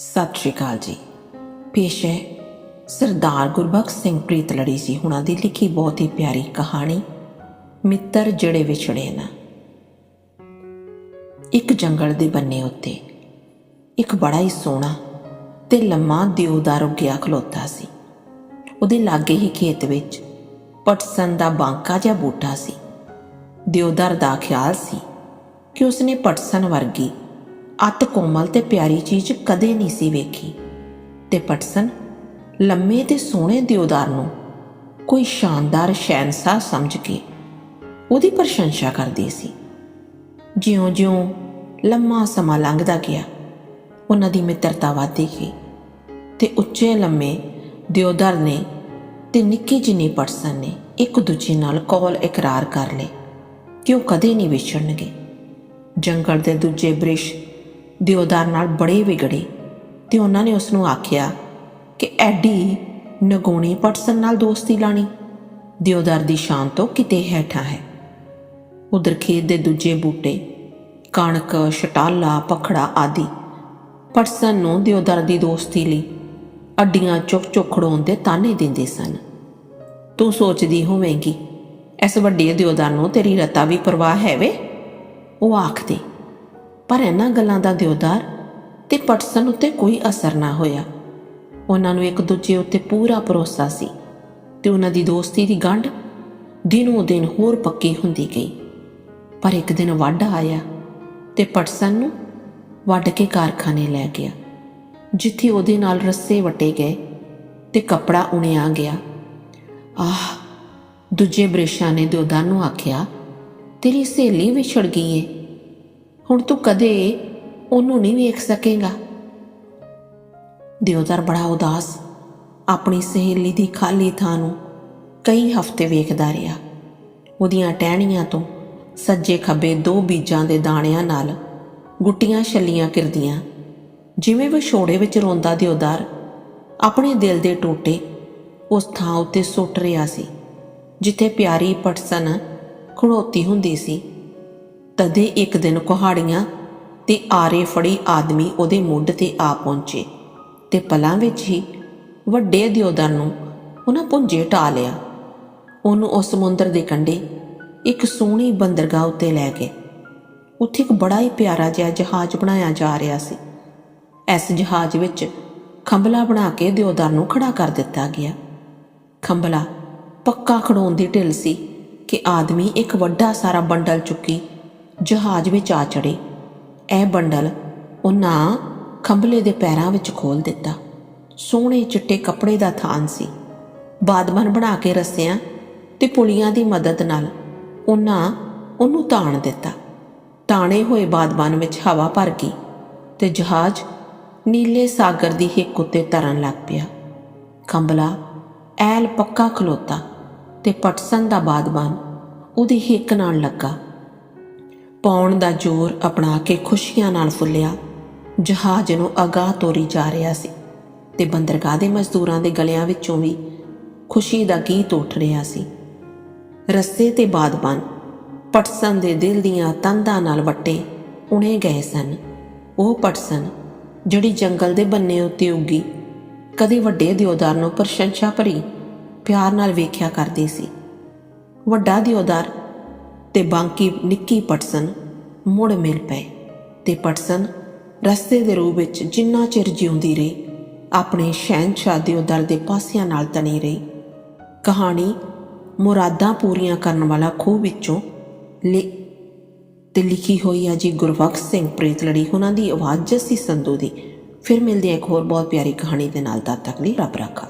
ਸਤਿ ਸ਼੍ਰੀ ਅਕਾਲ ਜੀ। ਪੇਸ਼ ਹੈ ਸਰਦਾਰ ਗੁਰਬਖਸ਼ ਸਿੰਘ ਪ੍ਰੀਤਲੜੀ ਜੀ ਹੁਣਾਂ ਦੀ ਲਿਖੀ ਬਹੁਤ ਹੀ ਪਿਆਰੀ ਕਹਾਣੀ, ਮਿੱਤਰ ਜਿਹੜੇ ਵਿਛੜੇ ਨਾ। ਇੱਕ ਜੰਗਲ ਦੇ ਬੰਨੇ ਉੱਤੇ ਇੱਕ ਬੜਾ ਹੀ ਸੋਹਣਾ ਤੇ ਲੰਮਾ ਦਿਉਦਾਰ ਉੱਗਿਆ ਖਲੋਤਾ ਸੀ। ਉਹਦੇ ਲਾਗੇ ਹੀ ਖੇਤ ਵਿੱਚ ਪਟਸਨ ਦਾ ਬਾਂਕਾ ਜਿਹਾ ਬੂਟਾ ਸੀ। ਦਿਉਦਾਰ ਦਾ ਖਿਆਲ ਸੀ ਕਿ ਉਸਨੇ ਪਟਸਨ ਵਰਗੀ ਅਤ ਕੋਮਲ ਤੇ ਪਿਆਰੀ ਚੀਜ਼ ਕਦੇ ਨਹੀਂ ਸੀ ਵੇਖੀ। ਤੇ ਪਟਸਨ, ਲੰਮੇ ਤੇ ਸੋਹਣੇ ਦਿਉਦਾਰ ਨੂੰ ਕੋਈ ਸ਼ਾਨਦਾਰ ਸ਼ਹਿਨशाह ਸਮਝ ਕੇ ਉਹਦੀ ਪ੍ਰਸ਼ੰਸਾ ਕਰਦੀ ਸੀ। ਜਿਉਂ-ਜਿਉਂ ਲੰਮਾ ਸਮਾਂ ਲੰਘਦਾ ਗਿਆ, ਉਹਨਾਂ ਦੀ ਮਿੱਤਰਤਾ ਵਧਦੀ ਗਈ ਤੇ ਉੱਚੇ ਲੰਮੇ ਦਿਉਦਾਰ ਨੇ ਤੇ ਨਿੱਕੀ ਜਿੰਨੀ ਪਟਸਨ ਨੇ ਇੱਕ ਦੂਜੇ ਨਾਲ ਕੌਲ ਇਕਰਾਰ ਕਰ ਲਏ ਕਿ ਉਹ ਕਦੇ ਨਹੀਂ ਵਿਛੜਨਗੇ। ਜੰਗਲ ਦੇ ਦੂਜੇ ਬ੍ਰਿਸ਼ ਦਿਉਦਾਰ ਨਾਲ ਬੜੇ ਵਿਗੜੇ ਤੇ ਉਹਨਾਂ ਨੇ ਉਸ ਨੂੰ ਆਖਿਆ ਕਿ ਐਡੀ ਨਗੋਣੀ ਪਟਸਨ ਨਾਲ ਦੋਸਤੀ ਲਾਣੀ। ਦਿਉਦਾਰ ਦੀ ਸ਼ਾਨ ਤੋਂ ਕਿਤੇ ਹੈਠਾਂ ਹੈ। ਉਧਰ ਖੇਤ ਦੇ ਦੂਜੇ ਬੂਟੇ, ਕਣਕ ਛਟਾਲਾ ਪਖੜਾ ਆਦਿ ਪਟਸਨ ਨੂੰ ਦਿਉਦਾਰ ਦੀ ਦੋਸਤੀ ਲਈ ਅੱਡੀਆਂ ਚੁੱਕ ਚੁੱਕ ਖੜਾਉਣ ਦੇ ਤਾਨੇ ਦਿੰਦੇ ਸਨ। ਤੂੰ ਸੋਚਦੀ ਹੋਵੇਂਗੀ, ਇਸ ਵੱਡੇ ਦਿਉਦਾਰ ਨੂੰ ਤੇਰੀ ਰਤਾ ਵੀ ਪਰਵਾਹ ਹੈ ਵੇ? ਉਹ ਆਖਦੀ। ਪਰ ਇਹਨਾਂ ਗੱਲਾਂ ਦਾ ਦਿਉਦਾਰ ਤੇ ਪਟਸਨ ਉੱਤੇ ਕੋਈ ਅਸਰ ਨਾ ਹੋਇਆ। ਉਹਨਾਂ ਨੂੰ ਇੱਕ ਦੂਜੇ ਉੱਤੇ ਪੂਰਾ ਭਰੋਸਾ ਸੀ ਤੇ ਉਹਨਾਂ ਦੀ ਦੋਸਤੀ ਦੀ ਗੰਢ ਦਿਨੋਂ ਦਿਨ ਹੋਰ ਪੱਕੀ ਹੁੰਦੀ ਗਈ। ਪਰ ਇੱਕ ਦਿਨ ਵੱਢ ਆਇਆ ਤੇ ਪਟਸਨ ਨੂੰ ਵੱਢ ਕੇ ਕਾਰਖਾਨੇ ਲੈ ਗਿਆ, ਜਿੱਥੇ ਉਹਦੇ ਨਾਲ ਰੱਸੇ ਵਟੇ ਗਏ ਤੇ ਕਪੜਾ ਉਣਿਆ ਗਿਆ। ਆਹ, ਦੂਜੇ ਬ੍ਰਿਸ਼ਾਂ ਨੇ ਦਿਉਦਾਰ ਨੂੰ ਆਖਿਆ, ਤੇਰੀ ਸਹੇਲੀ ਵਿਛੜ ਗਈ ਏ। ਹੁਣ ਤੂੰ ਕਦੇ ਉਹਨੂੰ ਨਹੀਂ ਵੇਖ ਸਕੇਗਾ। ਦਿਉਦਾਰ ਬੜਾ ਉਦਾਸ, ਆਪਣੀ ਸਹੇਲੀ ਦੀ ਖਾਲੀ ਥਾਂ ਨੂੰ ਕਈ ਹਫ਼ਤੇ ਵੇਖਦਾ ਰਿਹਾ। ਉਹਦੀਆਂ ਟਹਿਣੀਆਂ ਤੋਂ ਸੱਜੇ ਖੱਬੇ ਦੋ ਬੀਜਾਂ ਦੇ ਦਾਣਿਆਂ ਨਾਲ ਗੁੱਟੀਆਂ ਛੱਲੀਆਂ ਕਿਰਦੀਆਂ ਜਿਵੇਂ ਵਿਛੋੜੇ ਵਿੱਚ ਰੋਂਦਾ ਦਿਓਦਾਰ ਆਪਣੇ ਦਿਲ ਦੇ ਟੋਟੇ ਉਸ ਥਾਂ ਉੱਤੇ ਸੁੱਟ ਰਿਹਾ ਸੀ, ਜਿੱਥੇ ਪਿਆਰੀ ਪਟਸਨ ਖੜੋਤੀ ਹੁੰਦੀ ਸੀ। ਤਦੇ ਇੱਕ ਦਿਨ ਕੁਹਾੜੀਆਂ ਤੇ ਆਰੇ ਫੜੀ ਆਦਮੀ ਉਹਦੇ ਮੁੱਢ ਤੇ ਆ ਪਹੁੰਚੇ ਤੇ ਪਲਾਂ ਵਿੱਚ ਹੀ ਵੱਡੇ ਦਿਓਦਰ ਨੂੰ ਉਹਨਾਂ ਪੁੰਜੇ ਢਾ ਲਿਆ। ਉਹਨੂੰ ਉਸ ਸਮੁੰਦਰ ਦੇ ਕੰਢੇ ਇੱਕ ਸੋਹਣੀ ਬੰਦਰਗਾਹ ਉੱਤੇ ਲੈ ਗਏ। ਉੱਥੇ ਇੱਕ ਬੜਾ ਹੀ ਪਿਆਰਾ ਜਿਹਾ ਜਹਾਜ਼ ਬਣਾਇਆ ਜਾ ਰਿਹਾ ਸੀ। ਇਸ ਜਹਾਜ਼ ਵਿੱਚ ਖੰਭਲਾ ਬਣਾ ਕੇ ਦਿਓਦਰ ਨੂੰ ਖੜਾ ਕਰ ਦਿੱਤਾ ਗਿਆ। ਖੰਭਲਾ ਪੱਕਾ ਖੜੋਣ ਦੀ ਢਿੱਲ ਸੀ ਕਿ ਆਦਮੀ ਇੱਕ ਵੱਡਾ ਸਾਰਾ ਬੰਡਲ ਚੁੱਕੀ ਜਹਾਜ਼ ਵਿੱਚ ਆ ਚੜੇ ਇਹ ਬੰਡਲ ਉਹਨਾਂ ਖੰਭਲੇ ਦੇ ਪੈਰਾਂ ਵਿੱਚ ਖੋਲ ਦਿੱਤਾ। ਸੋਹਣੇ ਚਿੱਟੇ ਕੱਪੜੇ ਦਾ ਥਾਨ ਸੀ। ਬਾਦਮਨ ਬਣਾ ਕੇ ਰੱਸਿਆਂ ਤੇ ਪੁਲੀਆਂ ਦੀ ਮਦਦ ਨਾਲ ਉਹਨਾਂ ਉਹਨੂੰ ਤਾਣ ਦਿੱਤਾ। ਤਾਣੇ ਹੋਏ ਬਾਦਮਨ ਵਿੱਚ ਹਵਾ ਭਰ ਗਈ ਤੇ ਜਹਾਜ਼ ਨੀਲੇ ਸਾਗਰ ਦੀ ਹਿੱਕ ਉੱਤੇ ਤਰਨ ਲੱਗ ਪਿਆ। ਖੰਭਲਾ ਐਲ ਪੱਕਾ ਖਲੋਤਾ ਤੇ ਪਟਸਨ ਦਾ ਬਾਦਬਾਨ ਉਹਦੀ ਹਿੱਕ ਨਾਲ ਲੱਗਾ। ਪਾਉਣ ਦਾ ਜ਼ੋਰ ਅਪਣਾ ਕੇ ਖੁਸ਼ੀਆਂ ਨਾਲ ਫੁੱਲਿਆ। ਜਹਾਜ਼ ਨੂੰ ਅਗਾਹ ਤੋਰੀ ਜਾ ਰਿਹਾ ਸੀ ਤੇ ਬੰਦਰਗਾਹ ਦੇ ਮਜ਼ਦੂਰਾਂ ਦੇ ਗਲਿਆਂ ਵਿੱਚੋਂ ਵੀ ਖੁਸ਼ੀ ਦਾ ਗੀਤ ਉੱਠ ਰਿਹਾ ਸੀ। ਰਸਤੇ ਤੇ ਬਾਦਬਾਨ ਪਟਸਨ ਦੇ ਦਿਲ ਦੀਆਂ ਤੰਦਾਂ ਨਾਲ ਵੱਟੇ ਉਣੇ ਗਏ ਸਨ। ਉਹ ਪਟਸਨ ਜਿਹੜੀ ਜੰਗਲ ਦੇ ਬੰਨੇ ਉੱਤੇ ਉੱਗੀ, ਕਦੇ ਵੱਡੇ ਦਿਓਦਾਰ ਨੂੰ ਪ੍ਰਸ਼ੰਸਾ ਭਰੀ ਪਿਆਰ ਨਾਲ ਵੇਖਿਆ ਕਰਦੀ ਸੀ। ਵੱਡਾ ਦਿਓਦਾਰ ਤੇ ਬਾਂਕੀ ਨਿੱਕੀ ਪਟਸਨ ਮੁੜ ਮਿਲ ਪਏ ਤੇ ਪਟਸਨ ਰਸਤੇ ਦੇ ਰੂਪ ਵਿੱਚ ਜਿੰਨਾ ਚਿਰ ਜਿਉਂਦੀ ਰਹੀ, ਆਪਣੇ ਸ਼ਹਿਨशाह ਦਿਉਦਾਰ ਦੇ ਪਾਸਿਆਂ ਨਾਲ ਤਣੀ ਰਹੀ। ਕਹਾਣੀ ਮੁਰਾਦਾਂ ਪੂਰੀਆਂ ਕਰਨ ਵਾਲਾ ਖੂਹ ਵਿੱਚੋਂ ਲਿ, ਤੇ ਲਿਖੀ ਹੋਈ ਆ ਜੀ ਗੁਰਬਖਸ਼ ਸਿੰਘ ਪ੍ਰੀਤਲੜੀ ਉਹਨਾਂ ਦੀ ਆਵਾਜ਼ ਜੱਸੀ ਸੰਧੂ ਦੀ। ਫਿਰ ਮਿਲਦੇ ਆ ਇੱਕ ਹੋਰ ਬਹੁਤ ਪਿਆਰੀ ਕਹਾਣੀ ਦੇ ਨਾਲ, ਤਦ ਤੱਕ ਲਈ ਰੱਬ ਰਾਖਾ।